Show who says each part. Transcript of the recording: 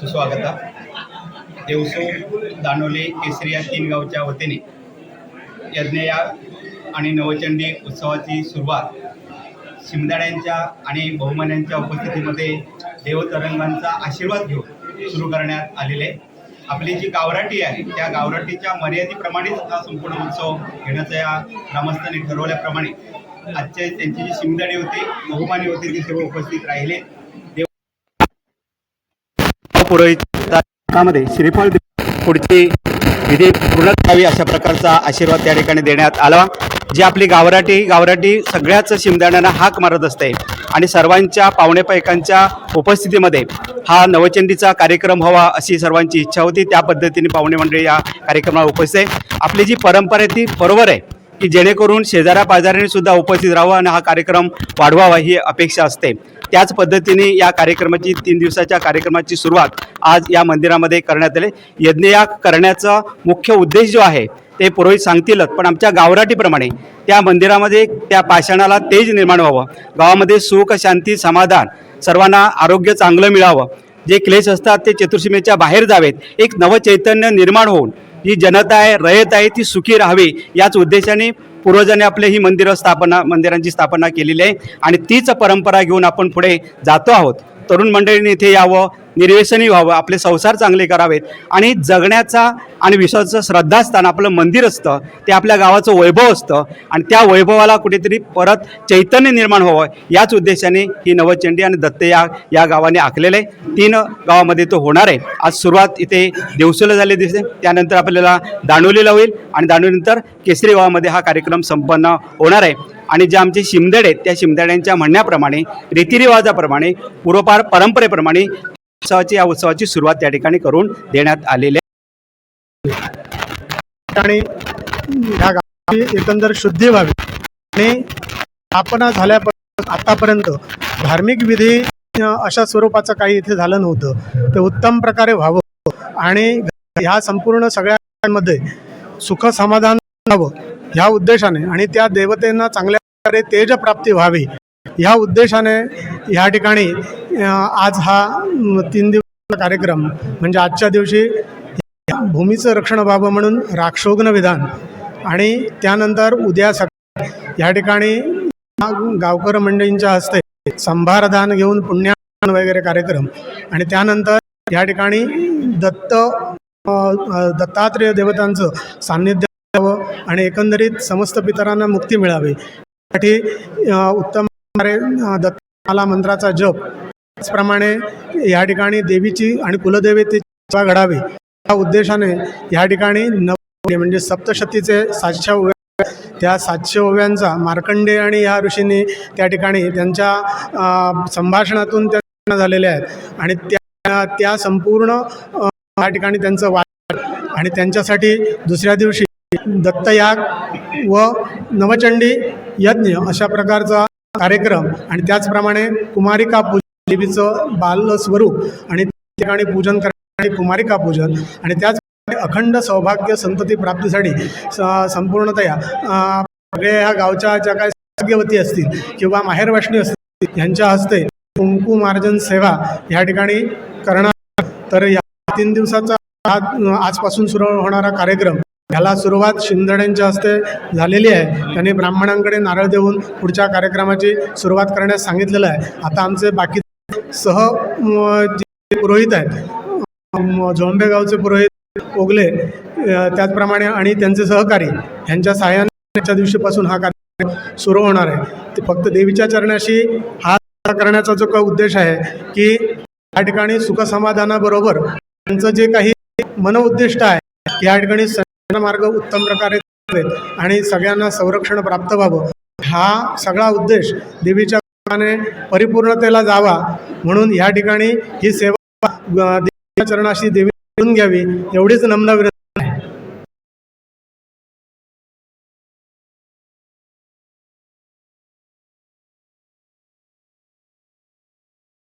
Speaker 1: सुस्वागता. देवसू दानोली केसरी या तीन गावच्या वतीने यज्ञया आणि नवचंडी उत्सवाची सुरुवात शिमदाड्यांच्या आणि बहुमान्यांच्या उपस्थितीमध्ये देवतरंगांचा आशीर्वाद घेऊन सुरू करण्यात आलेले. आपली जी गावराटी आहे त्या गावराटीच्या मर्यादेप्रमाणेच हा संपूर्ण उत्सव घेण्याचा या ग्रामस्थांनी ठरवल्याप्रमाणे आजचे त्यांची जी शिमदाडी होती बहुमानी होती ती सर्व उपस्थित राहिले. देव पुरोहितामध्ये श्रीफळ पुढची विधी पूर्ण करावी अशा प्रकारचा आशीर्वाद त्या ठिकाणी देण्यात आला. जी आपली गावराटी गावराटी सगळ्याच शिमदाण्यांना हाक मारत असते आणि सर्वांच्या पाहुणेपैकांच्या उपस्थितीमध्ये हा नवचंडीचा कार्यक्रम व्हावा अशी सर्वांची इच्छा होती. त्या पद्धतीने पाहुणे मंडळी या कार्यक्रमाला उपस्थित आहे. आपली जी परंपरा आहे ती बरोबर आहे. की जेणेकरून शेजाऱ्या पाजाऱ्यांनी सुद्धा उपस्थित राहावं आणि हा कार्यक्रम वाढवावा ही अपेक्षा असते. त्याच पद्धतीने या कार्यक्रमाची तीन दिवसाच्या कार्यक्रमाची सुरुवात आज या मंदिरामध्ये करण्यात आली. यज्ञयाग करण्याचा मुख्य उद्देश जो आहे ते पुरोहित सांगतीलच पण आमच्या गावराटीप्रमाणे त्या मंदिरामध्ये त्या पाषाणाला तेज निर्माण व्हावं. गावामध्ये सुख शांती समाधान सर्वांना आरोग्य चांगलं मिळावं. जे क्लेश असतात ते चतुर्सीमेच्या बाहेर जावेत. एक नवचैतन्य निर्माण होऊन ही जनता आहे रयत आहे ती सुखी राहावी याच उद्देशाने पूर्वजांनी आपले ही मंदिरं स्थापना मंदिरांची स्थापना केलेली आहे. आणि तीच परंपरा घेऊन आपण पुढे जातो आहोत. तरुण मंडळींनी इथे यावं. निर्व्यसनी व्हावं आपले संसार चांगले करावेत. आणि जगण्याचा आणि विश्वाचं श्रद्धास्थान आपलं मंदिर असतं ते आपल्या गावाचं वैभव असतं. आणि त्या वैभवाला कुठेतरी परत चैतन्य निर्माण व्हावं याच उद्देशाने ही नवचंडी आणि दत्तयाग या गावाने आखलेलं आहे. तीन गावामध्ये तो होणार आहे. आज सुरुवात इथे देवसूला झाली दिसते. त्यानंतर आपल्याला दांडोलीला होईल आणि दांडोलीनंतर केसरी गावामध्ये हा कार्यक्रम संपन्न होणार आहे. आणि जे आमचे शिमदेड आहेत त्या शिमदेड्यांच्या म्हणण्याप्रमाणे रीतिरिवाजाप्रमाणे पूर्वपार परंपरेप्रमाणे उत्सवाची या उत्सवाची सुरुवात त्या ठिकाणी करून देण्यात आलेली आहे.
Speaker 2: आणि ह्या गावाची एकंदर शुद्धी व्हावी. आणि स्थापना झाल्यापासून आतापर्यंत धार्मिक विधी अशा स्वरूपाचं काही इथे झालं नव्हतं. ते उत्तम प्रकारे व्हावं आणि ह्या संपूर्ण सगळ्यांमध्ये सुख समाधान व्हावं ह्या उद्देशाने आणि त्या देवतेंना चांगल्या प्रकारे तेजप्राप्ती व्हावी. ह्या उद्देशाने ह्या ठिकाणी आज हा तीन दिवस कार्यक्रम म्हणजे आजच्या दिवशी भूमीचं रक्षण व्हावं म्हणून राक्षोग्न विधान आणि त्यानंतर उद्या सकाळी या ठिकाणी गावकर मंडळींच्या हस्ते संभारदान घेऊन पुण्यान वगैरे कार्यक्रम आणि त्यानंतर या ठिकाणी दत्त दत्तात्रेय देवतांचं सान्निध्य आणि एकंदरीत समस्त पितरांना मुक्ती मिळावी. यासाठी उत्तम दत्तमाला दत्ताला मंत्राचा जप. त्याचप्रमाणे या ठिकाणी देवीची आणि कुलदेवतेची सेवा घडावी. या उद्देशाने या ठिकाणी नव म्हणजे सप्तशतीचे सातशे ओव्या त्या सातशे ओव्यांचा मार्कंडे आणि या ऋषींनी त्या ठिकाणी त्यांच्या संभाषणातून त्यांना झालेल्या आहेत. आणि त्या त्या संपूर्ण या ठिकाणी त्यांचं वाट आणि त्यांच्यासाठी दुसऱ्या दिवशी दत्तयाग व नवचंडी यज्ञ अशा प्रकारचा कार्यक्रम आणि त्याचप्रमाणे कुमारिका पूजन देवीचं बाल स्वरूप आणि त्या ठिकाणी पूजन करण्यासाठी कुमारिका पूजन आणि त्याच अखंड सौभाग्य संतती प्राप्तीसाठी स- संपूर्णतया सगळ्या ह्या गावच्या ज्या काही सौभाग्यवती असतील किंवा माहेर वैष्णी असतील यांच्या हस्ते कुंकू मार्जन सेवा या ठिकाणी करणार. तर या तीन दिवसाचा आजपासून सुरू होणारा कार्यक्रम ह्याला सुरुवात शिंदड्यांच्या हस्ते झालेली आहे. त्यांनी ब्राह्मणांकडे नारळ देऊन पुढच्या कार्यक्रमाची सुरुवात करण्यास सांगितलेलं आहे. आता आमचे बाकी सह जे पुरोहित आहेत झोंबेगावचे पुरोहित ओगले त्याचप्रमाणे आणि त्यांचे सहकारी यांच्या सहाय्याच्या दिवशीपासून हा कार्यक्रम सुरू होणार आहे. ते फक्त देवीच्या चरणाशी हा करण्याचा जो काही उद्देश आहे की या ठिकाणी सुखसमाधानाबरोबर त्यांचं जे काही मनउद्दिष्ट आहे या ठिकाणी मार्ग उत्तम प्रकारे आणि सगळ्यांना संरक्षण प्राप्त व्हावं. हा सगळा उद्देश देवीच्या परिपूर्णतेला जावा. म्हणून या ठिकाणी ही सेवा देवीच्या चरणाशी देवी घ्यावी एवढीच नम्र विनंती.